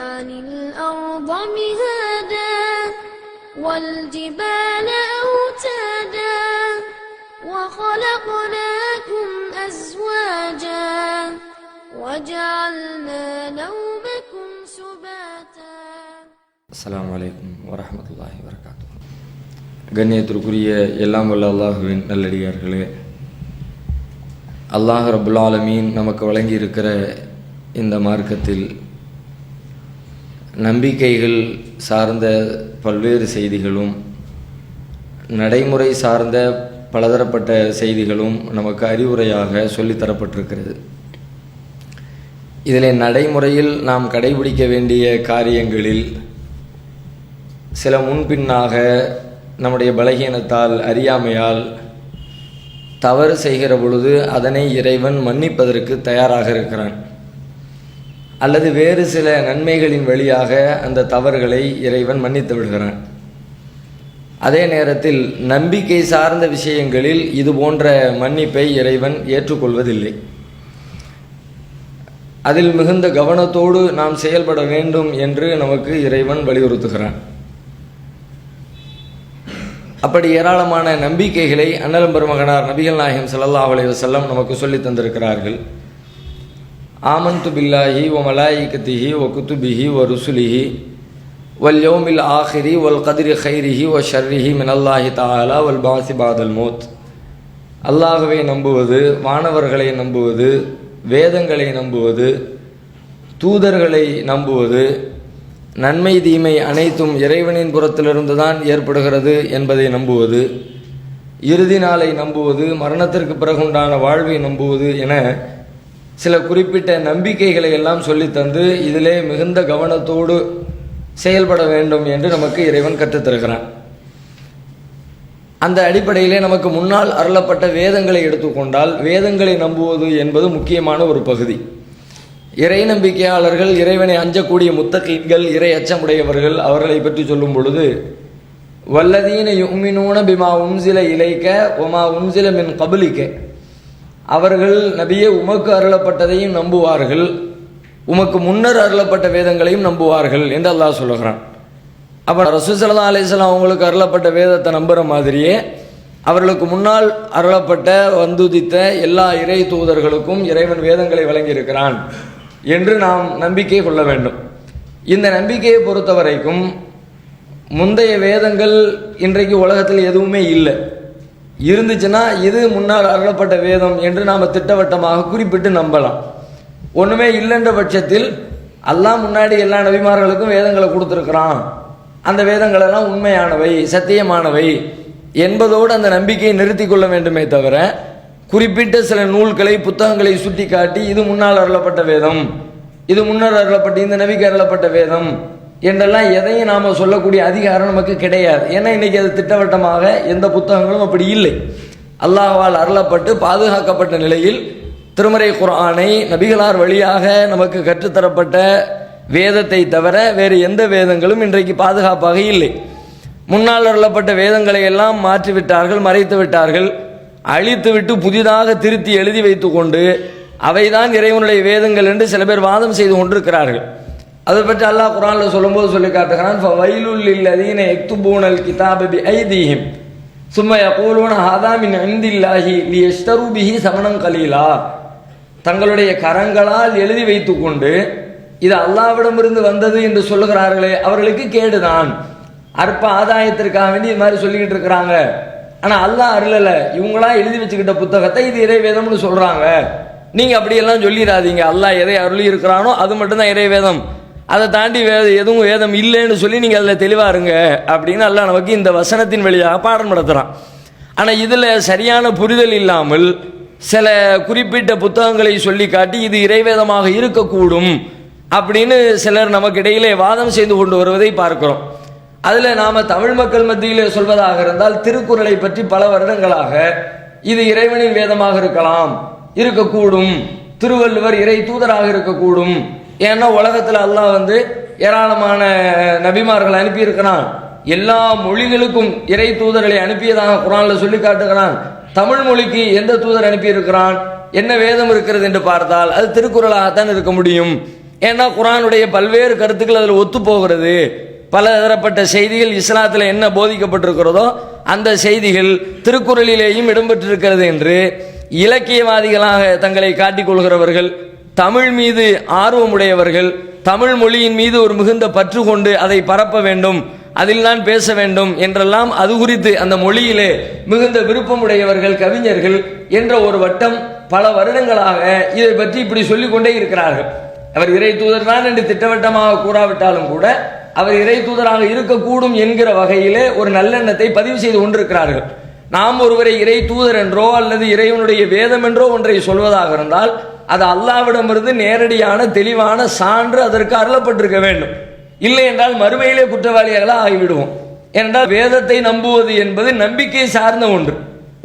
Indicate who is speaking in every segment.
Speaker 1: نجعل الأرض مهادا والجبال أوتادا وخلقناكم أزواجا وجعلنا نومكم سباتا
Speaker 2: அஸ்ஸலாமு அலைக்கும் வரஹ்மத்துல்லாஹி வரகாத்து கண்ணியத்திற்குரிய எல்லாம் வல்ல அல்லாஹுவின் நல்லடியார்களே அல்லாஹ் ரபுல் ஆலமீன் நமக்கு வழங்கி இருக்கிற இந்த மார்க்கத்தில் நம்பிக்கைகள் சார்ந்த பல்வேறு செய்திகளும் நடைமுறை சார்ந்த பலதரப்பட்ட செய்திகளும் நமக்கு அறிவுரையாக சொல்லித்தரப்பட்டிருக்கிறது இதில் நடைமுறையில் நாம் கடைபிடிக்க வேண்டிய காரியங்களில் சில முன்பின்னாக நம்முடைய பலகீனத்தால் அறியாமையால் தவறு செய்கிற பொழுது அதனை இறைவன் மன்னிப்பதற்கு தயாராக இருக்கிறான். அல்லது வேறு சில நன்மைகளின் வழியாக அந்த தவறுகளை இறைவன் மன்னித்து விடுகிறான். அதே நேரத்தில் நம்பிக்கை சார்ந்த விஷயங்களில் இது போன்ற மன்னிப்பை இறைவன் ஏற்றுக்கொள்வதில்லை. அதில் மிகுந்த கவனத்தோடு நாம் செயல்பட வேண்டும் என்று நமக்கு இறைவன் வலியுறுத்துகிறான். அப்படி ஏராளமான நம்பிக்கைகளை அண்ணலம் பெருமகனார் நபிகள் நாயகம் ஸல்லல்லாஹு அலைவசல்லம் நமக்கு சொல்லி தந்திருக்கிறார்கள். ஆமந்து பில்லாஹி ஒ மலாயிகத்திஹி ஒ குத்துபிஹி வ ருசுலிஹி வல் யோமில் ஆஹிரி ஒல் கதிரி ஹைரிஹி ஒ ஷர்ரிஹி மினல்லாஹி தாலா வல் பாசி பாதல் மோத். அல்லாகவே நம்புவது வானவர்களை நம்புவது வேதங்களை நம்புவது தூதர்களை நம்புவது நன்மை தீமை அனைத்தும் இறைவனின் புறத்திலிருந்து தான் ஏற்படுகிறது என்பதை நம்புவது இறுதி நாளை நம்புவது மரணத்திற்கு பிறகுண்டான வாழ்வை நம்புவது என சில குறிப்பிட்ட நம்பிக்கைகளை எல்லாம் சொல்லித்தந்து இதிலே மிகுந்த கவனத்தோடு செயல்பட வேண்டும் என்று நமக்கு இறைவன் கற்றுத்தருகிறான் அந்த அடிப்படையிலே நமக்கு முன்னால் அருளப்பட்ட வேதங்களை எடுத்துக்கொண்டால் வேதங்களை நம்புவது என்பது முக்கியமான ஒரு பகுதி. இறை நம்பிக்கையாளர்கள் இறைவனை அஞ்சக்கூடிய முத்தகீன்கள் இறை அச்சமுடையவர்கள் அவர்களை பற்றி சொல்லும் பொழுது வல்லதீன யுமினூன பிமா உன்சில இலைக்க ஒமா உன்சில மின் கபலிக்க. அவர்கள் நபியே உமக்கு அருளப்பட்டதையும் நம்புவார்கள். உமக்கு முன்னர் அருளப்பட்ட வேதங்களையும் நம்புவார்கள் என்று அல்லாஹ் சொல்லுகிறான் அப்போ ரசூசல்லா அலிஸ்லாம் அவங்களுக்கு அருளப்பட்ட வேதத்தை நம்புகிற மாதிரியே அவர்களுக்கு முன்னால் அருளப்பட்ட வந்துதித்த எல்லா இறை தூதர்களுக்கும் இறைவன் வேதங்களை வழங்கியிருக்கிறான் என்று நாம் நம்பிக்கை கொள்ள வேண்டும். இந்த நம்பிக்கையை பொறுத்த வரைக்கும் முந்தைய வேதங்கள் இன்றைக்கு உலகத்தில் எதுவுமே இல்லை. இருந்துச்சுன்னா இது முன்னால் அருளப்பட்ட வேதம் என்று நாம் திட்டவட்டமாக குறிப்பிட்டு நம்பலாம். ஒன்றுமே இல்லைன்ற பட்சத்தில் எல்லாம் முன்னாடி எல்லா நபிமார்களுக்கும் வேதங்களை கொடுத்துருக்குறான். அந்த வேதங்களெல்லாம் உண்மையானவை சத்தியமானவை என்பதோடு அந்த நம்பிக்கையை நிறுத்தி கொள்ள வேண்டுமே தவிர குறிப்பிட்ட சில நூல்களை புத்தகங்களை சுட்டி காட்டி இது முன்னால் அருளப்பட்ட வேதம் இது முன்னர் அருளப்பட்ட இந்த நபிக்கு அருளப்பட்ட வேதம் என்றெல்லாம் எதையும் நாம் சொல்லக்கூடிய அதிகாரம் நமக்கு கிடையாது. ஏன்னா இன்றைக்கி அது திட்டவட்டமாக எந்த புத்தகங்களும் அப்படி இல்லை. அல்லாஹால் அருளப்பட்டு பாதுகாக்கப்பட்ட நிலையில் திருமறை குரானை நபிகளார் வழியாக நமக்கு கற்றுத்தரப்பட்ட வேதத்தை தவிர வேறு எந்த வேதங்களும் இன்றைக்கு பாதுகாப்பாக இல்லை. முன்னால் அருளப்பட்ட வேதங்களை எல்லாம் மாற்றிவிட்டார்கள் மறைத்து விட்டார்கள் அழித்துவிட்டு புதிதாக திருத்தி எழுதி வைத்துக்கொண்டு அவைதான் இறைவனுடைய வேதங்கள் என்று சில பேர் வாதம் செய்து கொண்டிருக்கிறார்கள். அதை பற்றி அல்லாஹ் குரானில் சொல்லும்போது சொல்லி காட்டுகிறான் வயலுல் இல்லதீன எக்துபூனல் கிதாபி பி ஐதீஹிம் சும்மா எப்போலோன ஹாதாமின் அந்தில்லாஹி நீ லியஷ்தரு பிஹி சமணம் கலீலா. தங்களுடைய கரங்களால் எழுதி வைத்துக்கொண்டு இது அல்லாவிடமிருந்து வந்தது என்று சொல்லுகிறார்களே அவர்களுக்கு கேடுதான். அற்ப ஆதாயத்திற்காக வேண்டி இது மாதிரி சொல்லிக்கிட்டு இருக்கிறாங்க. ஆனால் அல்லாஹ் அருளலை. இவங்களா எழுதி வச்சுக்கிட்ட புத்தகத்தை இது இறைவேதம்னு சொல்கிறாங்க நீங்கள் அப்படியெல்லாம் சொல்லிடாதீங்க. அல்லாஹ் எதை அருளி இருக்கிறானோ அது மட்டும்தான் இறைவேதம். அதை தாண்டி வே எதுவும் வேதம் இல்லைன்னு சொல்லி நீங்கள் அதில் தெளிவாக இருங்க அப்படின்னு அல்லாஹ் நமக்கு இந்த வசனத்தின் வழியாக பாடம் நடத்துகிறான் ஆனால் இதில் சரியான புரிதல் இல்லாமல் சில குறிப்பிட்ட புத்தகங்களை சொல்லி காட்டி இது இறைவேதமாக இருக்கக்கூடும் அப்படின்னு சிலர் நமக்கு இடையிலே வாதம் செய்து கொண்டு வருவதை பார்க்கிறோம். அதில் நாம் தமிழ் மக்கள் மத்தியிலே சொல்வதாக இருந்தால் திருக்குறளை பற்றி பல வருடங்களாக இது இறைவனின் வேதமாக இருக்கலாம் இருக்கக்கூடும். திருவள்ளுவர் இறை தூதராக இருக்கக்கூடும். ஏன்னா உலகத்தில் அல்லாஹ் வந்து ஏராளமான நபிமார்கள் அனுப்பியிருக்கிறான். எல்லா மொழிகளுக்கும் இறை தூதர்களை அனுப்பியதாக குரானில் சொல்லி காட்டுகிறான். தமிழ் மொழிக்கு எந்த தூதர் அனுப்பியிருக்கிறான்? என்ன வேதம் இருக்கிறது என்று பார்த்தால் அது திருக்குறளாகத்தான் இருக்க முடியும். ஏன்னா குரானுடைய பல்வேறு கருத்துக்கள் அதில் ஒத்து போகிறது பல தரப்பட்ட செய்திகள் இஸ்லாத்தில் என்ன போதிக்கப்பட்டிருக்கிறதோ அந்த செய்திகள் திருக்குறளிலேயும் இடம்பெற்றிருக்கிறது என்று இலக்கியவாதிகளாக தங்களை காட்டிக் கொள்கிறவர்கள் தமிழ் மீது ஆர்வமுடையவர்கள் தமிழ் மொழியின் மீது ஒரு மிகுந்த பற்று கொண்டு அதை பரப்ப வேண்டும் அதில் நான் பேச வேண்டும் என்றெல்லாம் அது குறித்து அந்த மொழியிலே மிகுந்த விருப்பமுடையவர்கள் கவிஞர்கள் என்ற ஒரு வட்டம் பல வருடங்களாக இதை பற்றி இப்படி சொல்லிக் கொண்டே இருக்கிறார்கள். அவர் இறை தூதர் தான் என்று திட்டவட்டமாக கூறாவிட்டாலும் கூட அவர் இறை தூதராக இருக்கக்கூடும் என்கிற வகையிலே ஒரு நல்லெண்ணத்தை பதிவு செய்து கொண்டிருக்கிறார்கள். நாம் ஒருவரை இறை தூதர் என்றோ அல்லது இறைவனுடைய வேதம் என்றோ ஒன்றை சொல்வதாக இருந்தால் அது அல்லாவிடமிருந்து நேரடியான தெளிவான சான்று அதற்கு அருளப்பட்டிருக்க வேண்டும். இல்லை என்றால் மறுமையிலே குற்றவாளியாக ஆகிவிடுவோம். ஏனென்றால் வேதத்தை நம்புவது என்பது நம்பிக்கை சார்ந்த ஒன்று.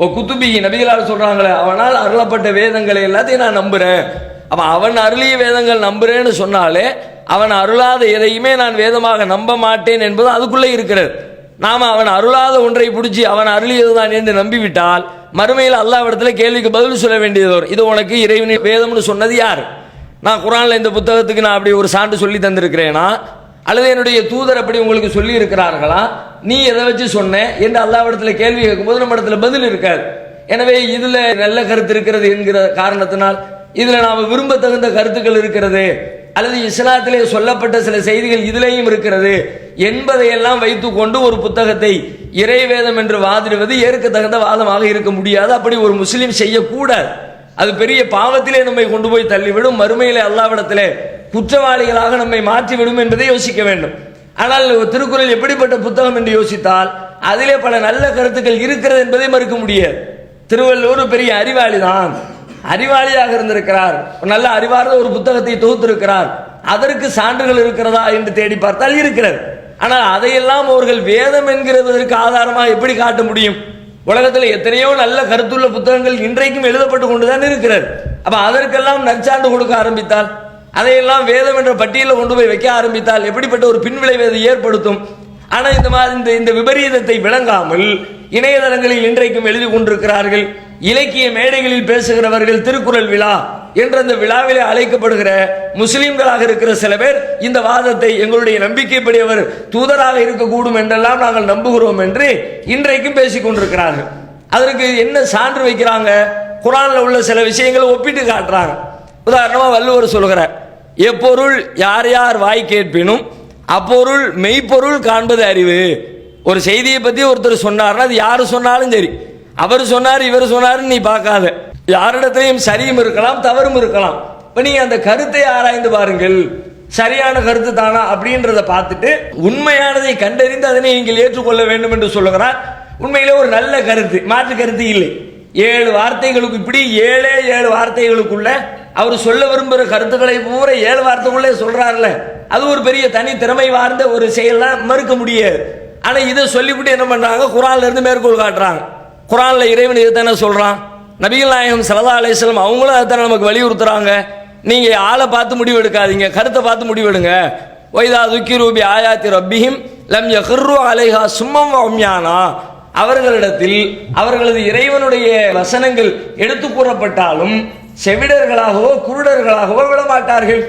Speaker 2: ஓ குத்துபி நபிகளால் சொல்றாங்களே அவனால் அருளப்பட்ட வேதங்களை எல்லாத்தையும் நான் நம்புறேன். அப்ப அவன் அருளிய வேதங்கள் நம்புறேன்னு சொன்னாலே அவன் அருளாத எதையுமே நான் வேதமாக நம்ப மாட்டேன் என்பது அதுக்குள்ளே இருக்கிறது. நாம அவன் அருளாத ஒன்றை பிடிச்சி அவன் அருளியதுதான் என்று நம்பிவிட்டால் மறுமையில் அல்லாவிடத்துல கேள்விக்கு பதில் சொல்ல வேண்டியது வரும் இது உனக்கு இறைவனின் வேதம்னு சொன்னது யார்? நான் குரானில் இந்த புத்தகத்துக்கு நான் அப்படி ஒரு சான்று சொல்லி தந்திருக்கிறேனா? அல்லது என்னுடைய தூதர் அப்படி உங்களுக்கு சொல்லி இருக்கிறார்களா? நீ எதை வச்சு சொன்னேன் என்று அல்லாவிடத்துல கேள்வி கேட்கும்போது நம்ம இடத்துல பதில் இருக்காது. எனவே இதில் நல்ல கருத்து இருக்கிறது என்கிற காரணத்தினால் இதில் நாம் விரும்ப தகுந்த கருத்துக்கள் இருக்கிறது. அல்லது இஸ்லாத்திலே சொல்லப்பட்ட சில செய்திகள் இதிலேயும் இருக்கிறது என்பதையெல்லாம் வைத்துக்கொண்டு ஒரு புத்தகத்தை இறைவேதம் என்று வாதிடுவது ஏற்கத்தகுந்த வாதமாக இருக்க முடியாது. அப்படி ஒரு முஸ்லீம் செய்யக்கூடாது. அது பெரிய பாவத்திலே நம்மை கொண்டு போய் தள்ளிவிடும். மறுமையிலே அல்லாவிடத்திலே குற்றவாளிகளாக நம்மை மாற்றிவிடும் என்பதை யோசிக்க வேண்டும். ஆனால் திருக்குறள் எப்படிப்பட்ட புத்தகம் என்று யோசித்தால் அதிலே பல நல்ல கருத்துக்கள் இருக்கிறது என்பதை மறுக்க முடியாது. திருவள்ளுவர் பெரிய அறிவாளி தான் அறிவாளியாக இருந்திருக்கிறார். ஒரு நல்ல அறிவார்ந்த ஒரு புத்தகத்தை தொகுத்திருக்கிறார். அதற்கு சான்றுகள் இருக்கிறதா என்று தேடி பார்த்தால் இருக்கிறது. ஆனால் அதையெல்லாம் அவர்கள் வேதம் என்கிறதற்கு ஆதாரமாக எப்படி காட்ட முடியும்? உலகத்தில் எத்தனையோ நல்ல கருத்துள்ள புத்தகங்கள் இன்றைக்கும் எழுதப்பட்டு கொண்டுதான் இருக்கிறது. அப்ப அதற்கெல்லாம் நற்சான்று கொடுக்க ஆரம்பித்தால் அதையெல்லாம் வேதம் என்ற பட்டியலில் கொண்டு போய் வைக்க ஆரம்பித்தால் எப்படிப்பட்ட ஒரு பின்விளைவை அது ஏற்படுத்தும்? ஆனால் இந்த மாதிரி இந்த இந்த விபரீதத்தை விளங்காமல் இணையதளங்களில் இன்றைக்கும் எழுதி கொண்டிருக்கிறார்கள். இலக்கிய மேடைகளில் பேசுகிறவர்கள் திருக்குறள் விழா என்ற அந்த விழாவிலே அழைக்கப்படுகிற முஸ்லிம்களாக இருக்கிற சில பேர் இந்த வாதத்தை எங்களுடைய நம்பிக்கைப்படி அவர் தூதராக இருக்கக்கூடும் என்றெல்லாம் நாங்கள் நம்புகிறோம் என்று இன்றைக்கும் பேசிக் கொண்டிருக்கிறார்கள். அதற்கு என்ன சான்று வைக்கிறாங்க? குரானில் உள்ள சில விஷயங்களை ஒப்பிட்டு காட்டுறாங்க. உதாரணமாக வள்ளுவர் சொல்கிறார் எப்பொருள் யார் யார் வாய் கேட்பினும் அப்பொருள் மெய்ப்பொருள் காண்பது அறிவு. ஒரு செய்தியை பற்றி ஒருத்தர் சொன்னார்னா அது யார் சொன்னாலும் சரி. அவர் சொன்னார் இவர் சொன்னாருன்னு நீ பார்க்காத. யாரிடத்திலையும் சரியும் இருக்கலாம் தவறும் இருக்கலாம். இப்ப நீங்க அந்த கருத்தை ஆராய்ந்து பாருங்கள். சரியான கருத்து தானா அப்படின்றத பார்த்துட்டு உண்மையானதை கண்டறிந்து அதனை நீங்கள் ஏற்றுக்கொள்ள வேண்டும் என்று சொல்லுகிறார். உண்மையிலே ஒரு நல்ல கருத்து மாற்று கருத்து இல்லை. ஏழு வார்த்தைகளுக்கு இப்படி ஏழே ஏழு வார்த்தைகளுக்குள்ள அவர் சொல்ல விரும்புகிற கருத்துக்களை பூரா ஏழு வார்த்தைக்குள்ளே சொல்றாருல அது ஒரு பெரிய தனி திறமை வார்ந்த ஒரு செயலாம் மறுக்க முடியாது. ஆனால் இதை சொல்லிவிட்டு என்ன பண்றாங்க குரான்ல இருந்து மேற்கோள் காட்டுறாங்க. குரானில் இறைவன் இதை தானே சொல்றான்? நபிகள் நாயகம் சலதா அலிஸ்லாம் அவங்களும் அதை நமக்கு வலியுறுத்துகிறாங்க நீங்கள் ஆளை பார்த்து முடிவு எடுக்காதீங்க கருத்தை பார்த்து முடிவு எடுங்க. ஒய்தா துக்கி ரூபி ஆயாத்தி ரப்பிஹிம் லம் யஹ்ரு அலைஹா சும்மம் வம்யானா. அவர்களிடத்தில் அவர்களது இறைவனுடைய வசனங்கள் எடுத்து கூறப்பட்டாலும் செவிடர்களாகவோ குருடர்களாகவோ விடமாட்டார்கள்.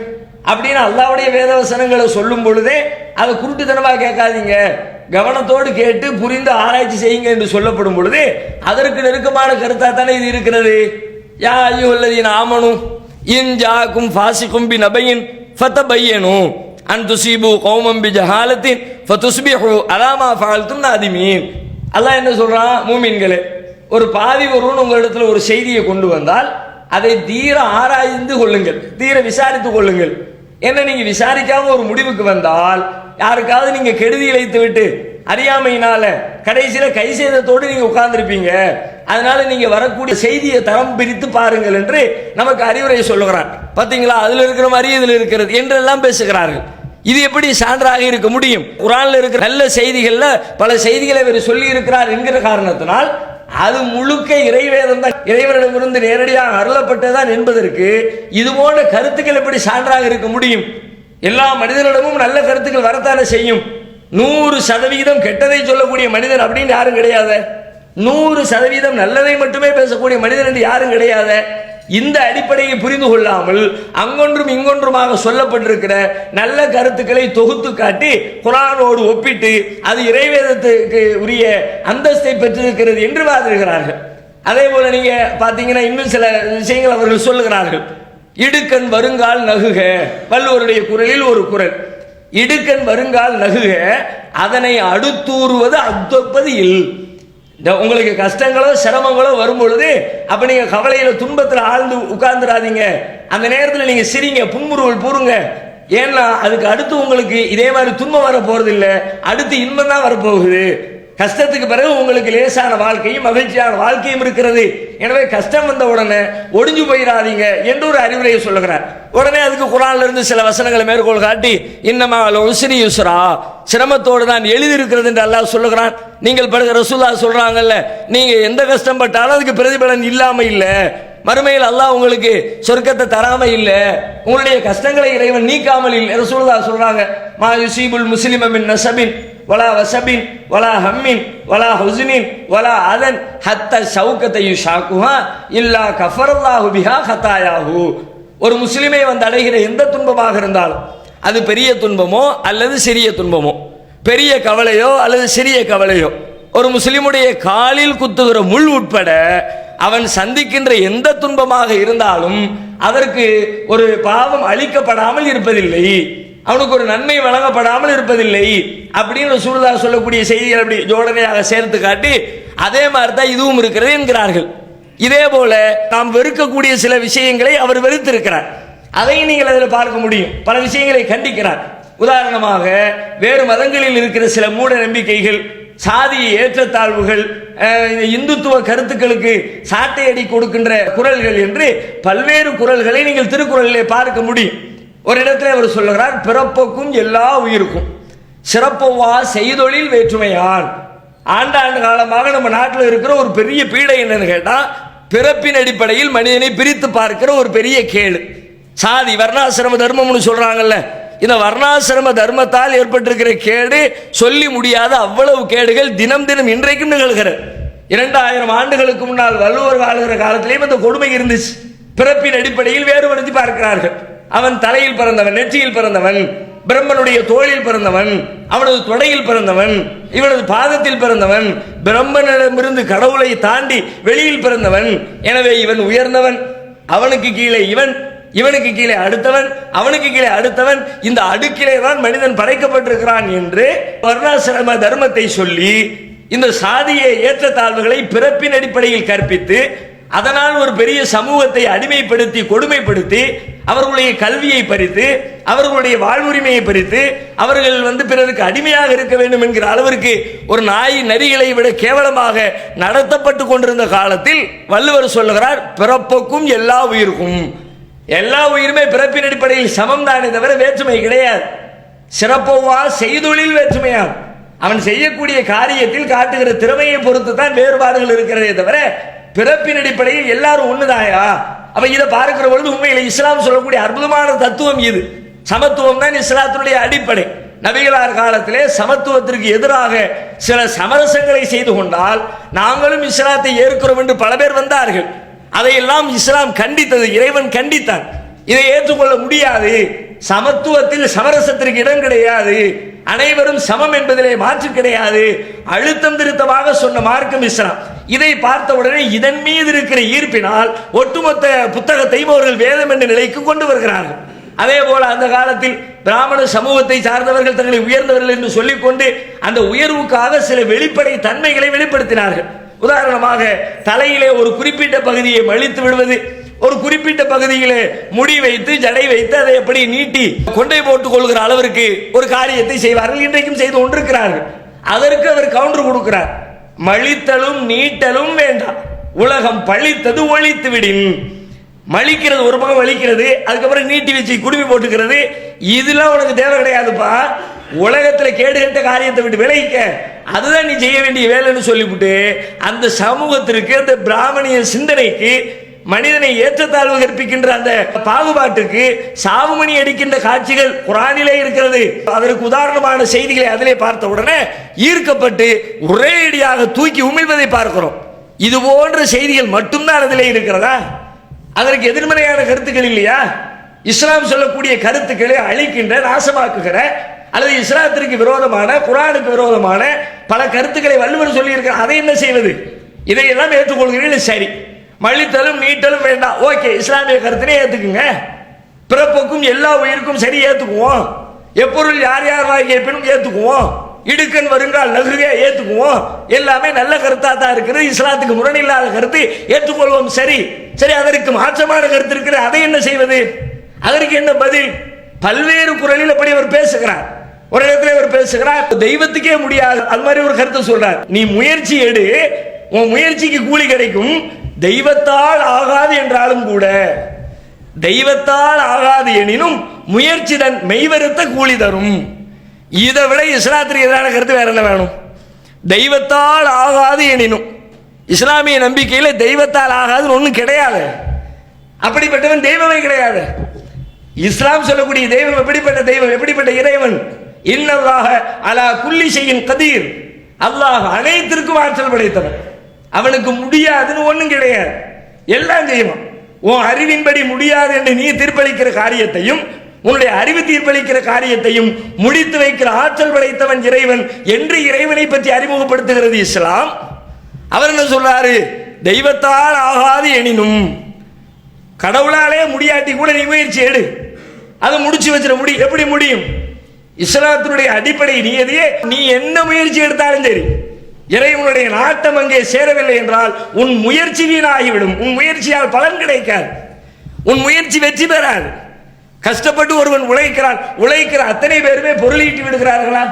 Speaker 2: அப்படின்னு அல்லாவுடைய வேத வசனங்களை சொல்லும் பொழுதே அதை குருட்டுத்தனமாக கேட்காதீங்க. கவனத்தோடு கேட்டு புரிந்து ஆராய்ச்சி செய்யுங்க என்று சொல்லப்படும் பொழுது அதற்கு நெருக்கமான கருத்தா தானே இது இருக்கிறது? யா ஐயோ அல்லது ஆமனும் இன் ஜாக்கும் ஃபாசிக்கும் பி நபையின் ஃபத்த பையனும் அன் துசீபு கௌமம் பி ஜஹாலத்தின் ஃபதுஸ்பிஹு அலாமா ஃபால்தும் நாதிமீன். அல்லாஹ் என்ன சொல்கிறான் மூமின்களே ஒரு பாதி ஒருவன் உங்களிடத்தில் ஒரு செய்தியை கொண்டு வந்தால் அதை தீர ஆராய்ந்து கொள்ளுங்கள் தீர விசாரித்து கொள்ளுங்கள். என்ன நீங்கள் விசாரிக்காமல் ஒரு முடிவுக்கு வந்தால் யாருக்காவது நீங்க கெடுதி இழைத்து விட்டு அறியாமையினால கடைசியில கை சேதத்தோடு நீங்க உட்கார்ந்துருப்பீங்க. அதனால நீங்க வரக்கூடிய செய்தியை தரம் பிரித்து பாருங்கள் என்று நமக்கு அறிவுரை சொல்லுகிறான் பாத்தீங்களா? அதுல இருக்கிற மாதிரி இதுல இருக்கிறது என்றெல்லாம் பேசுகிறார்கள். இது எப்படி சான்றாக இருக்க முடியும்? குரான்ல இருக்கிற நல்ல செய்திகள்ல பல செய்திகளை இவர் சொல்லி இருக்கிறார் என்கிற காரணத்தினால் அது முழுக்க இறைவேதம் தான். இறைவனிடமிருந்து நேரடியாக அருளப்பட்டதான் என்பதற்கு இது போன்ற கருத்துக்கள் எப்படி சான்றாக இருக்க முடியும்? எல்லா மனிதனிடமும் நல்ல கருத்துக்கள் வரத்தானே செய்யும். நூறு சதவீதம் கெட்டதை சொல்லக்கூடிய மனிதன் அப்படின்னு யாரும் கிடையாது. நூறு சதவீதம் நல்லதை மட்டுமே பேசக்கூடிய மனிதன் என்று யாரும் கிடையாது. இந்த அடிப்படையை புரிந்து கொள்ளாமல் அங்கொன்றும் இங்கொன்றுமாக சொல்லப்பட்டிருக்கிற நல்ல கருத்துக்களை தொகுத்து காட்டி குரானோடு ஒப்பிட்டு அது இறைவேதத்துக்கு உரிய அந்தஸ்தை பெற்றிருக்கிறது என்று வாதிடுகிறார்கள். அதே போல நீங்க பாத்தீங்கன்னா இன்னும் சில விஷயங்கள் அவர்கள் சொல்லுகிறார்கள். இடுக்கண் வருங்கால் நகுக. வள்ளுவருடைய குரலில் ஒரு குரல். இடுக்கண் வருங்கால் நகுக. அதனை அடுத்தூறுவது அத்தொப்பது இல். இந்த உங்களுக்கு கஷ்டங்களோ சிரமங்களோ வரும் பொழுது அப்ப நீங்க கவலையில துன்பத்தில் ஆழ்ந்து உட்கார்ந்துடாதீங்க. அந்த நேரத்தில் நீங்க சிரிங்க புன்முறுவல் பூருங்க. ஏன்னா அதுக்கு அடுத்து உங்களுக்கு இதே மாதிரி துன்பம் வர போறது இல்லை அடுத்து இன்பம் தான் வரப்போகுது. கஷ்டத்துக்கு பிறகு உங்களுக்கு லேசான வாழ்க்கையும் மகிழ்ச்சியான வாழ்க்கையும் இருக்கிறது. எனவே கஷ்டம் வந்த உடனே ஒடிஞ்சு போயிடாதீங்க என்று ஒரு அறிவுரையை சொல்லுகிறார். உடனே அதுக்கு குரான்ல இருந்து சில வசனங்களை மேற்கோள் காட்டி இன்னமா உசிரி யுஸ்ரா சிரமத்தோடு தான் எழுதியிருக்கிறது என்று அல்லாஹ் சொல்லுகிறான். நீங்கள் படுகிற ரசூல்லா சொல்றாங்கல்ல நீங்க எந்த கஷ்டம் பட்டாலும் அதுக்கு பிரதிபலன் இல்லாம இல்லை. மறுமையில் அல்லாஹ் உங்களுக்கு சொர்க்கத்தை தராம இல்லை. உங்களுடைய கஷ்டங்களை இறைவன் நீக்காமல் இல்லை. ரசூல்லா சொல்றாங்க மா யுசீபுல் முஸ்லிமின் நசபின். வலா வசபின் வலா ஹம்மின் வலா ஹுஸ்னின் வலா அதன் ஹத்த சவுக்கத்தையும் ஷாக்குஹா இல்லா கஃபரல்லாஹு பிஹா ஹத்தாயாஹு ஒரு முஸ்லிமை வந்து அடைகிற எந்த துன்பமாக இருந்தாலும் அது பெரிய துன்பமோ அல்லது சிறிய துன்பமோ பெரிய கவலையோ அல்லது சிறிய கவலையோ ஒரு முஸ்லிமுடைய காலில் குத்துகிற முள் உட்பட அவன் சந்திக்கின்ற எந்த துன்பமாக இருந்தாலும் அதற்கு ஒரு பாவம் அளிக்கப்படாமல் இருப்பதில்லை. அவனுக்கு ஒரு நன்மை வழங்கப்படாமல் இருப்பதில்லை அப்படின்னு சூழ்தார் சொல்லக்கூடிய செய்திகள் அப்படி ஜோடனையாக சேர்த்து காட்டி அதே மாதிரி தான் இதுவும் இருக்கிறது என்கிறார்கள். இதே போல நாம் வெறுக்கக்கூடிய சில விஷயங்களை அவர் வெறுத்திருக்கிறார். அதையும் நீங்கள் அதில் பார்க்க முடியும். பல விஷயங்களை கண்டிக்கிறார். உதாரணமாக வேறு மதங்களில் இருக்கிற சில மூட நம்பிக்கைகள் சாதி ஏற்றத்தாழ்வுகள் இந்துத்துவ கருத்துக்களுக்கு சாட்டையடி கொடுக்கின்ற குரல்கள் என்று பல்வேறு குரல்களை நீங்கள் திருக்குறளிலே பார்க்க முடியும். ஒரு இடத்துல அவர் சொல்லுகிறார் பிறப்புக்கும் எல்லா உயிருக்கும். சிறப்பவா செய்தொழில் வேற்றுமையான் ஆண்டாண்டு காலமாக நம்ம நாட்டில் இருக்கிற ஒரு பெரிய பீடை என்னன்னு கேட்டால் பிறப்பின் அடிப்படையில் மனிதனை பிரித்து பார்க்கிற ஒரு பெரிய கேடு. சாதி வர்ணாசிரம தர்மம்னு சொல்கிறாங்கல்ல இந்த வர்ணாசிரம தர்மத்தால் ஏற்பட்டிருக்கிற கேடு சொல்லி முடியாத அவ்வளவு கேடுகள் தினம் தினம் இன்றைக்கும் நிகழ்கிறது. இரண்டாயிரம் ஆண்டுகளுக்கு முன்னால் வள்ளுவர் வாழ்கிற காலத்திலேயும் இந்த கொடுமை இருந்துச்சு. பிறப்பின் அடிப்படையில் வேறுபடுத்தி பார்க்கிறார்கள். அவன் தலையில் பிறந்தவன் நெற்றியில் பிறந்தவன் பிரம்மனுடைய தோளில் பிறந்தவன் அவனது தொடையில் பிறந்தவன் இவனது பாதத்தில் பிறந்தவன் பிரம்மனிடமிருந்து கடவுளை தாண்டி வெளியில் பிறந்தவன். எனவே இவன் உயர்ந்தவன் அவனுக்கு கீழே இவன் இவனுக்கு கீழே அடுத்தவன் அவனுக்கு கீழே அடுத்தவன். இந்த அடுக்கிலே தான் மனிதன் படைக்கப்பட்டிருக்கிறான் என்று வர்ணாசிரம தர்மத்தை சொல்லி இந்த சாதிய ஏற்றத்தாழ்வுகளை பிறப்பின் அடிப்படையில் கற்பித்து அதனால் ஒரு பெரிய சமூகத்தை அடிமைப்படுத்தி கொடுமைப்படுத்தி அவர்களுடைய கல்வியை பறித்து அவர்களுடைய வாழ்வுரிமையை பறித்து அவர்கள் வந்து பிறருக்கு அடிமையாக இருக்க வேண்டும் என்கிற அளவிற்கு ஒரு நாய் நரிகளை விட கேவலமாக நடத்தப்பட்டு கொண்டிருந்த காலத்தில் வள்ளுவர் சொல்லுகிறார் பிறப்புக்கும் எல்லா உயிருக்கும். எல்லா உயிருமே பிறப்பின் அடிப்படையில் சமம் தானே தவிர வேற்றுமை கிடையாது. சிறப்போவா செய்தொழில் வேற்றுமையாகும் அவன் செய்யக்கூடிய காரியத்தில் காட்டுகிற திறமையை பொறுத்து தான் வேறுபாடுகள் இருக்கிறதே தவிர பிறப்பின் அடிப்படையில் எல்லாரும் ஒண்ணுதாயா? அப்ப இதை பார்க்கிற பொழுது உண்மையில இஸ்லாம் சொல்லக்கூடிய அற்புதமான தத்துவம் இது. சமத்துவம் தான் இஸ்லாத்தினுடைய அடிப்படை. நபிகளார் காலத்திலே சமத்துவத்திற்கு எதிராக சில சமரசங்களை செய்து கொண்டால் நாங்களும் இஸ்லாத்தை ஏற்கிறோம் என்று பல பேர் வந்தார்கள். அதையெல்லாம் இஸ்லாம் கண்டித்தது இறைவன் கண்டித்தான். இதை ஏற்றுக்கொள்ள முடியாது. சமத்துவத்தில் சமரசத்திற்கு இடம் கிடையாது. அனைவரும் சமம் என்பதிலே மாற்று கிடையாது. அழுத்தம் திருத்தமாக சொன்ன மார்க்கம் இஸ்லாம். இதை பார்த்தவுடனே இதன் மீது இருக்கிற ஈர்ப்பினால் ஒட்டுமொத்த புத்தகத்தையும் அவர்கள் வேதம் என்ற நிலைக்கு கொண்டு வருகிறார்கள். அதே போல அந்த காலத்தில் பிராமண சமூகத்தை சார்ந்தவர்கள் தங்களை உயர்ந்தவர்கள் என்று சொல்லிக்கொண்டு அந்த உயர்வுக்காக சில வெளிப்படை தன்மைகளை வெளிப்படுத்தினார்கள். உதாரணமாக தலையிலே ஒரு குறிப்பிட்ட பகுதியை மழித்து விடுவது ஒரு குறிப்பிட்ட பகுதியிலே முடி வைத்து ஜடை வைத்து அதை எப்படி நீட்டி கொண்டை போட்டுக் கொள்கிற அளவிற்கு ஒரு காரியத்தை செய்வார்கள். இன்றைக்கும் செய்து கொண்டிருக்கிறார்கள். அதற்கு அவர் கவுண்டர் கொடுக்கிறார். மழித்தலும் நீட்டலும் வேண்டாம். உலகம் பழித்தது ஒழித்து விடின் மலிக்கிறது ஒரு பக்கம் வலிக்கிறது அதுக்கப்புறம் நீட்டி வச்சு குடுமி போட்டுக்கிறது. இதெல்லாம் உனக்கு தேவை கிடையாதுப்பா. உலகத்துல கேடு கெட்ட காரியத்தை விட்டு விலகிக்க. அதுதான் நீ செய்ய வேண்டிய வேலைன்னு சொல்லிவிட்டு அந்த சமூகத்திற்கு அந்த பிராமணிய சிந்தனைக்கு மனிதனை ஏற்றத்தாழ்வு கற்பிக்கின்ற அந்த பாகுபாட்டுக்கு சாவுமணி அடிக்கின்ற காட்சிகள் குரானிலே இருக்கிறது. அதற்கு உதாரணமான செய்திகளை அதிலே பார்த்த உடனே ஈர்க்கப்பட்டு ஒரேடியாக தூக்கி உமிழ்வதை பார்க்கிறோம். இது போன்ற செய்திகள் மட்டும்தான் அதிலே இருக்கிறதா? அதற்கு எதிர்மறையான கருத்துக்கள் இல்லையா? இஸ்லாம் சொல்லக்கூடிய கருத்துக்களை அழிக்கின்ற நாசமாக்குகிற அல்லது இஸ்லாத்திற்கு விரோதமான குரானுக்கு விரோதமான பல கருத்துக்களை வள்ளுவர் சொல்லியிருக்கிறார். அதை என்ன செய்வது? இதையெல்லாம் ஏற்றுக்கொள்கிறீர்கள்? சரி. மழித்தலும் நீட்டலும் வேண்டாம். ஓகே இஸ்லாமிய கருத்தினே ஏத்துக்குங்க. பிறப்புக்கும் எல்லா உயிருக்கும் சரி ஏத்துக்குவோம். எப்பொருள் யார் யார் வாங்கிய கேட்பினும் ஏத்துக்குவோம். இடுக்கன் வருங்கால் நகுக ஏத்துக்குவோம். எல்லாமே நல்ல கருத்தா தான் இருக்கிறது இஸ்லாத்துக்கு முரணில்லாத கருத்து ஏற்றுக்கொள்வோம். சரி சரி அதற்கு மாற்றமான கருத்து இருக்கிறது அதை என்ன செய்வது? அதற்கு என்ன பதில்? பல்வேறு குரலில் அப்படி அவர் பேசுகிறார். ஒரு இடத்துல அவர் பேசுகிறார் தெய்வத்துக்கே முடியாது. அது மாதிரி ஒரு கருத்தை சொல்றார். நீ முயற்சி எடு. உன் முயற்சிக்கு கூலி கிடைக்கும். தெய்வத்தால் ஆகாது என்றாலும் கூட தெய்வத்தால் ஆகாது எனினும் முயற்சி தன் மெய்வருத்த கூலி தரும். இதை விட இஸ்லாத்திற்கு எதிரான கருத்து வேற என்ன வேணும்? தெய்வத்தால் ஆகாது எனினும். இஸ்லாமிய நம்பிக்கையில் தெய்வத்தால் ஆகாதுன்னு ஒன்றும் கிடையாது. அப்படிப்பட்டவன் தெய்வமே கிடையாது. இஸ்லாம் சொல்லக்கூடிய தெய்வம் எப்படிப்பட்ட தெய்வம் எப்படிப்பட்ட இறைவன்? இன்னல்லாக அலா குல்லி செய்யும் கதீர். அல்லாஹ் அனைத்திற்கும் ஆற்றல் படைத்தவன். அவனுக்கு முடியாதுன்னு ஒன்றும் கிடையாது. எல்லாம் செய்வான். உன் அறிவின்படி முடியாது என்று நீ தீர்ப்பளிக்கிற காரியத்தையும் உன்னுடைய அறிவு தீர்ப்பளிக்கிற காரியத்தையும் முடித்து வைக்கிற ஆற்றல் படைத்தவன் இறைவன் என்று இறைவனை பற்றி அறிமுகப்படுத்துகிறது இஸ்லாம். அவர் என்ன சொல்றாரு? தெய்வத்தால் ஆகாது எனினும் கடவுளாலே முடியாட்டி கூட நீ முயற்சி எடு. அதை முடிச்சு வச்சிட முடியும் எப்படி முடியும்? இஸ்லாத்தினுடைய அடிப்படை நியதியே நீ என்ன முயற்சி எடுத்தாலும் சரி. இறைவனுடைய நாட்டம் அங்கே சேரவில்லை என்றால் உன் முயற்சி வீணாகிவிடும். உன் முயற்சியால் பலன் கிடைக்காது. உன் முயற்சி வெற்றி பெறாது. கஷ்டப்பட்டு ஒருவன் உழைக்கிறான். உழைக்கிற அத்தனை பேருமே பொருளீட்டி விடுகிறார்களா?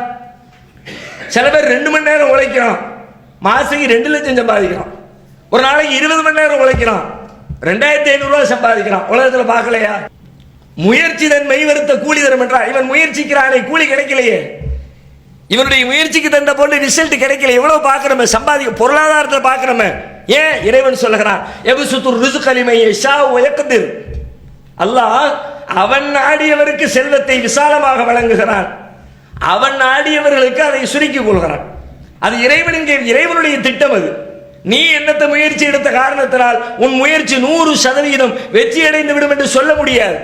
Speaker 2: சில பேர் ரெண்டு மணி நேரம் உழைக்கிறான். மாசத்துக்கு ரெண்டு லட்சம் சம்பாதிக்கிறோம் ஒரு நாளைக்கு இருபது மணி நேரம் உழைக்கிறான். ரெண்டாயிரத்தி ஐநூறுரூவா சம்பாதிக்கிறான். உலகத்தில் பார்க்கலையா? முயற்சி தன் மெய்வருத்த கூலி தரும் என்றால் இவன் முயற்சிக்கிறானே கூலி கிடைக்கலையே. இவனுடைய முயற்சிக்கு தந்த போன்ற ரிசல்ட் கிடைக்கல. எவ்வளவு பார்க்கிறோமே? சம்பாதிக்க பொருளாதாரத்தில் பார்க்குறோமே. ஏன்? இறைவன் சொல்லுகிறான் எபிசுத்துர் ருசு கலிமையை ஷா உயக்கத்தில் அல்லாஹ் அவன் நாடியவருக்கு செல்வத்தை விசாலமாக வழங்குகிறான். அவன் நாடியவர்களுக்கு அதை சுருக்கிக் கொள்கிறான். அது இறைவனின் இறைவனுடைய திட்டம் அது. நீ என்னத்தை முயற்சி எடுத்த காரணத்தினால் உன் முயற்சி நூறு சதவீதம் வெற்றி அடைந்து விடும் என்று சொல்ல முடியாது.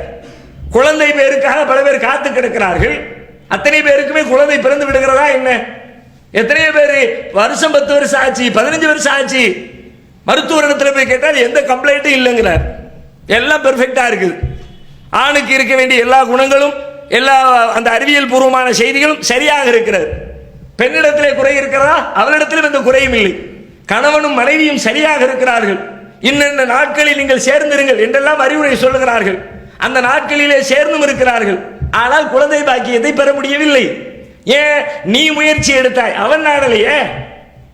Speaker 2: குழந்தை பேருக்காக பல பேர் காத்து கிடக்கிறார்கள். அத்தனை பேருக்குமே குழந்தை பிறந்து விடுகிறதா என்ன? எத்தனை பேர் வருஷம் பத்து வருஷம் ஆச்சு பதினஞ்சு வருஷம் ஆச்சு. மருத்துவர் இடத்துல போய் கேட்டால் எந்த கம்ப்ளைண்ட்டும் இல்லைங்கிறார். எல்லாம் பெர்ஃபெக்டாக இருக்குது. ஆணுக்கு இருக்க வேண்டிய எல்லா குணங்களும் எல்லா அந்த அறிவியல் பூர்வமான செய்திகளும் சரியாக இருக்கிறது. பெண்ணிடத்திலே குறை இருக்கிறதா? அவளிடத்திலும் எந்த குறையும் இல்லை. கணவனும் மனைவியும் சரியாக இருக்கிறார்கள். இன்னென்ன நாட்களில் நீங்கள் சேர்ந்திருங்கள் என்றெல்லாம் அறிவுரை சொல்லுகிறார்கள். அந்த நாட்களிலே சேர்ந்தும் இருக்கிறார்கள். ஆனால் குழந்தை பாக்கியத்தை பெற முடியவில்லை. ஏன் நீ முயற்சி எடுத்தாய். அவன் நாடலையே.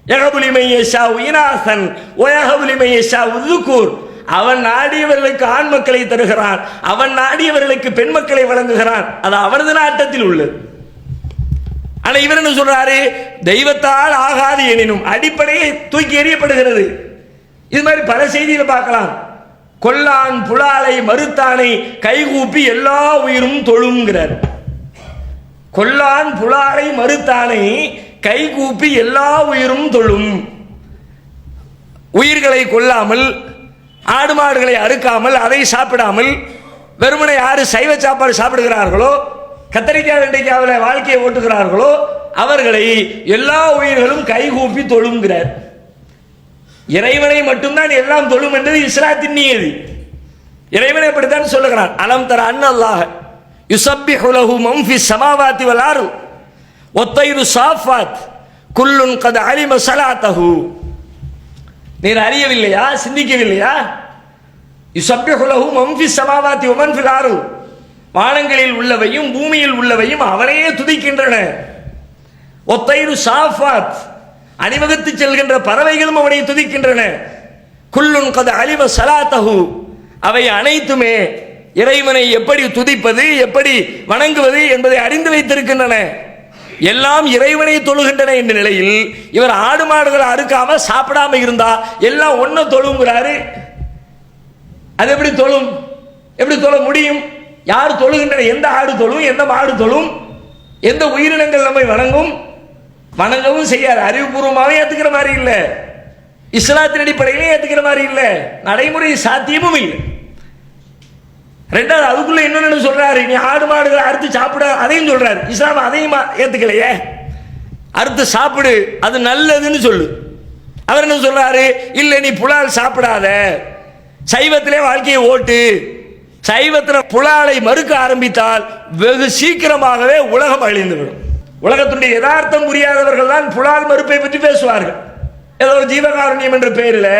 Speaker 2: யகபுலிமையேஷா உயினாசன் ஒயகபுலிமையேஷா உதுக்கூர் அவன் நாடியவர்களுக்கு ஆண் மக்களை தருகிறான். அவன் நாடியவர்களுக்கு பெண் மக்களை வழங்குகிறான். அது அவனது நாட்டத்தில் உள்ளது. ஆனா இவர் என்ன சொல்றாரு? தெய்வத்தால் ஆகாது எனினும் அடிப்படையை தூக்கி எறியப்படுகிறது. இது மாதிரி பல செய்திகளை பார்க்கலாம். கொல்லான் புலாலை மறுத்தானை கைகூப்பி எல்லா உயிரும் தொழுங்கிறார். கொல்லான் புலாலை மறுத்தானை கைகூப்பி எல்லா உயிரும் தொழும். உயிர்களை கொல்லாமல் ஆடு மாடுகளை அறுக்காமல் அதை சாப்பிடாமல் வெறுமனை யாரு சைவ சாப்பாடு சாப்பிடுகிறார்களோ கத்தரிக்காய் வெண்டைக்காவில் வாழ்க்கையை ஓட்டுகிறார்களோ அவர்களை எல்லா உயிர்களும் கைகூப்பி தொழுங்கிறார். இறைவனை மட்டும்தான் எல்லாம் தொழும் என்றது இஸ்லாத்தின் நியதி. இறைவனை அப்படித்தான் சொல்லுகிறான்? அலம் தர அன்னல்லாஹ் யுசப்பி லஹு மம்ஃபி சமாவாத்தி ஸமாவாத்தி ஒத்தைரு சாஃபாத் குல்லுன் கத அலிம சலாத்தஹு. நீர் அறியவில்லையா? சிந்திக்கவில்லையா? யுசப்பிஹுலஹு மம்ஃபி சமாவாத்தி உமன் ஃபில் வானங்களில் உள்ளவையும் பூமியில் உள்ளவையும் அவனையே துதிக்கின்றன. ஒத்தைரு சாஃபாத் அணிவகுத்து செல்கின்ற பறவைகளும் அவனை துதிக்கின்றன. குல்லுன் கத அழிவ சலாத்தகு அவை அனைத்துமே இறைவனை எப்படி துதிப்பது எப்படி வணங்குவது என்பதை அறிந்து வைத்திருக்கின்றன. எல்லாம் இறைவனை தொழுகின்றன என்ற நிலையில் இவர் ஆடு மாடுகளை அறுக்காம சாப்பிடாம இருந்தா எல்லாம் ஒன்ன தொழுங்கிறாரு. அது எப்படி தொழும்? எப்படி தொழ முடியும்? யார் தொழுகின்றன? எந்த ஆடு தொழும்? எந்த மாடு தொழும்? எந்த உயிரினங்கள் நம்மை வணங்கும்? வணங்கவும் செய்யாது. அறிவுபூர்வமாகவே ஏற்றுக்கிற மாதிரி இல்லை. இஸ்லாத்தின் அடிப்படையிலே ஏற்றுக்கிற மாதிரி இல்லை. நடைமுறை சாத்தியமும் இல்லை. ரெண்டாவது அதுக்குள்ள என்னென்னு சொல்றாரு. நீ ஆடு மாடுகளை அறுத்து சாப்பிட அதையும் சொல்றாரு. இஸ்லாம் அதையும் ஏத்துக்கலையே. அறுத்து சாப்பிடு அது நல்லதுன்னு சொல்லு. அவர் என்ன சொல்றாரு? இல்லை நீ புலால் சாப்பிடாத. சைவத்திலே வாழ்க்கையை ஓட்டு. சைவத்தில் புலாலை மறுக்க ஆரம்பித்தால் வெகு சீக்கிரமாகவே உலகம் அழிந்துவிடும். உலகத்துடைய யதார்த்தம் புரியாதவர்கள் தான் புலால் மறுப்பை பற்றி பேசுவார்கள். ஏதோ ஜீவகாருண்யம் என்ற பெயரில்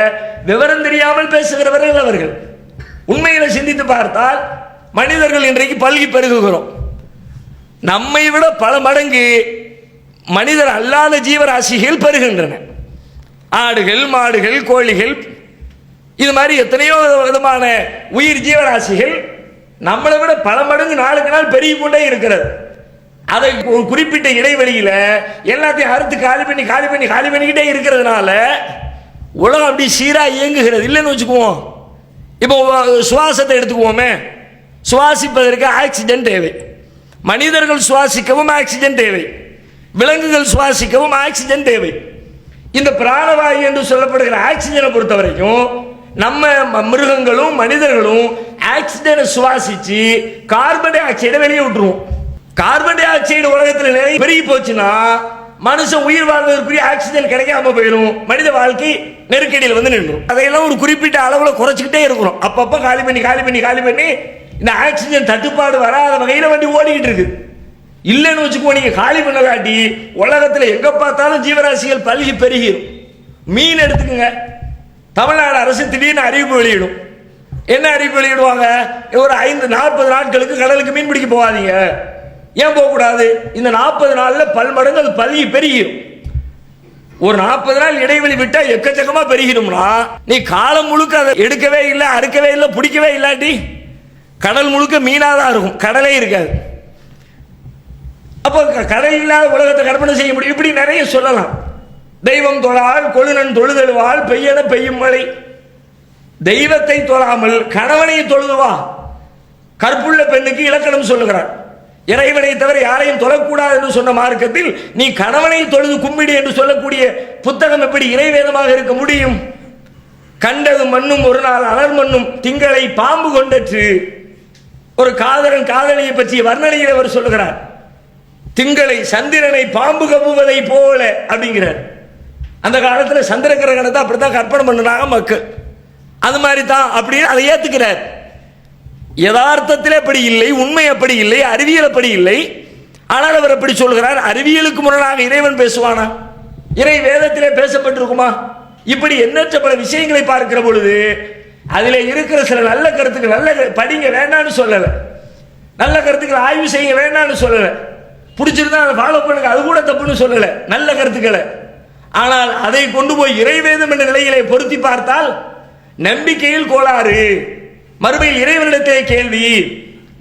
Speaker 2: விவரம் தெரியாமல் பேசுகிறவர்கள் அவர்கள். உண்மையில சிந்தித்து பார்த்தால் மனிதர்கள் இன்றைக்கு பல்கி பெருகுகிறோம். நம்மை விட பல மடங்கு மனிதர் அல்லாத ஜீவராசிகள் பெறுகின்றன ஆடுகள் மாடுகள் கோழிகள் இது மாதிரி எத்தனையோ விதமான உயிர் ஜீவராசிகள் நம்மளை விட பல மடங்கு நாளுக்கு நாள் பெருகி கொண்டே இருக்கிறது. அதை ஒரு குறிப்பிட்ட இடைவெளியில எல்லாத்தையும் அறுத்து காலி பண்ணி காலி பண்ணி காலி பண்ணிக்கிட்டே இருக்கிறதுனால உலகம் அப்படி சீராக இயங்குகிறது. இல்லைன்னு வச்சுக்குவோம். இப்போ சுவாசத்தை எடுத்துக்குவோமே. சுவாசிப்பதற்கு ஆக்சிஜன் தேவை. மனிதர்கள் சுவாசிக்கவும் ஆக்சிஜன் தேவை. விலங்குகள் சுவாசிக்கவும் ஆக்சிஜன் தேவை. இந்த பிராணவாயு என்று சொல்லப்படுகிற ஆக்சிஜனை பொறுத்த வரைக்கும் நம்ம ம- மிருகங்களும் மனிதர்களும் ஆக்சிஜனை சுவாசித்து கார்பன் டை ஆக்சைடை வெளியே விட்டுருவோம். கார்பன் டை ஆக்சைடு உலகத்தில் நிறைய பெருகி போச்சுன்னா மனுஷன் உயிர் வாழ்வதற்குரிய ஆக்சிஜன் கிடைக்காம போயிடும். மனித வாழ்க்கை நெருக்கடியில் வந்து நின்றும். அதையெல்லாம் ஒரு குறிப்பிட்ட அளவுல குறைச்சிக்கிட்டே இருக்கிறோம். அப்பப்போ காலி பண்ணி காலி பண்ணி காலி பண்ணி இந்த ஆக்சிஜன் தட்டுப்பாடு வராத வகையில் வண்டி ஓடிக்கிட்டு இருக்கு. இல்லைன்னு வச்சுக்கோ நீங்க காலி பண்ணலாட்டி உலகத்தில் எங்க பார்த்தாலும் ஜீவராசிகள் பல்கி பெருகிடும் மீன் எடுத்துக்கங்க. தமிழ்நாடு அரசு திடீர்னு அறிவிப்பு வெளியிடும். என்ன அறிவிப்பு வெளியிடுவாங்க? ஒரு ஐந்து நாற்பது நாட்களுக்கு கடலுக்கு மீன் பிடிக்க போகாதீங்க. ஏன் போகக்கூடாது? இந்த நாற்பது நாளில் பல்மடங்கு அது பல்கி பெருகிடும் ஒரு நாற்பது நாள் இடைவெளி விட்டா எக்கச்சக்கமா பெருகிடும்னா நீ காலம் முழுக்க அதை எடுக்கவே இல்லை அறுக்கவே இல்லை பிடிக்கவே இல்லாட்டி கடல் முழுக்க மீனாதான் இருக்கும். கடலே இருக்காது. அப்போ க- கடல் இல்லாத உலகத்தை கற்பனை செய்ய முடியும். இப்படி நிறைய சொல்லலாம். தெய்வம் தொழால் கொழுநன் தொழுதழுவால் பெய்யன பெய்யும் மழை. தெய்வத்தை தொழாமல் கணவனை தொழுதுவா? கற்புள்ள பெண்ணுக்கு இலக்கணம் சொல்லுகிறார். இறைவனை தவிர யாரையும் தொழக்கூடாது என்று சொன்ன மார்க்கத்தில் நீ கணவனை தொழுது கும்பிடு என்று சொல்லக்கூடிய புத்தகம் எப்படி இறைவேதமாக இருக்க முடியும்? கண்டது மண்ணும் ஒரு நாள் அலர் மண்ணும் திங்களை பாம்பு கொண்டற்று. ஒரு காதலன் காதலியை பற்றிய வர்ணனையில் அவர் சொல்லுகிறார். திங்களை சந்திரனை பாம்பு கவ்வுவதை போல அப்படிங்கிறார். அந்த காலத்தில் சந்திர கிரகணத்தை அப்படித்தான் கற்பனை பண்ணுனாங்க மக்கள். அது மாதிரி தான் அப்படின்னு அதை ஏத்துக்கிறார். யதார்த்தத்தில் அப்படி இல்லை உண்மை அப்படி இல்லை அறிவியல் அப்படி இல்லை. ஆனால் அவர் அப்படி சொல்கிறார் அறிவியலுக்கு முரணாக இறைவன் பேசுவானா? இறை வேதத்திலே பேசப்பட்டிருக்குமா? இப்படி எண்ணற்ற பல விஷயங்களை பார்க்கிற பொழுது அதில் இருக்கிற சில நல்ல கருத்துக்கள் நல்ல படிங்க வேண்டாம்னு சொல்லலை. நல்ல கருத்துக்களை ஆய்வு செய்ய வேண்டாம்னு சொல்லலை. பிடிச்சிருந்தா அதை ஃபாலோ பண்ணுங்க அது கூட தப்புன்னு சொல்லலை. நல்ல கருத்துக்களை. ஆனால் அதை கொண்டு போய் இறைவேதம் என்ற நிலையிலே பொருத்தி பார்த்தால் நம்பிக்கையில் கோளாறு. மறுபடியும் இறைவனிடத்திலே கேள்வி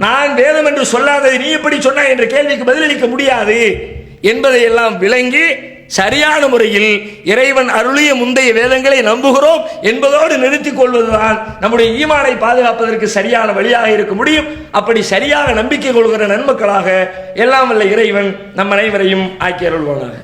Speaker 2: நான் வேதம் என்று சொல்லாதது நீ எப்படி சொன்னாய் என்ற கேள்விக்கு பதிலளிக்க முடியாது என்பதை எல்லாம் விளங்கி சரியான முறையில் இறைவன் அருளிய முந்தைய வேதங்களை நம்புகிறோம் என்பதோடு நிறுத்திக் கொள்வதுதான் நம்முடைய ஈமானை பாதுகாப்பதற்கு சரியான வழியாக இருக்க முடியும். அப்படி சரியாக நம்பிக்கை கொள்கிற நன்மக்களாக எல்லாம் வல்ல இறைவன் நம் அனைவரையும் ஆக்கி அருள்வானாக.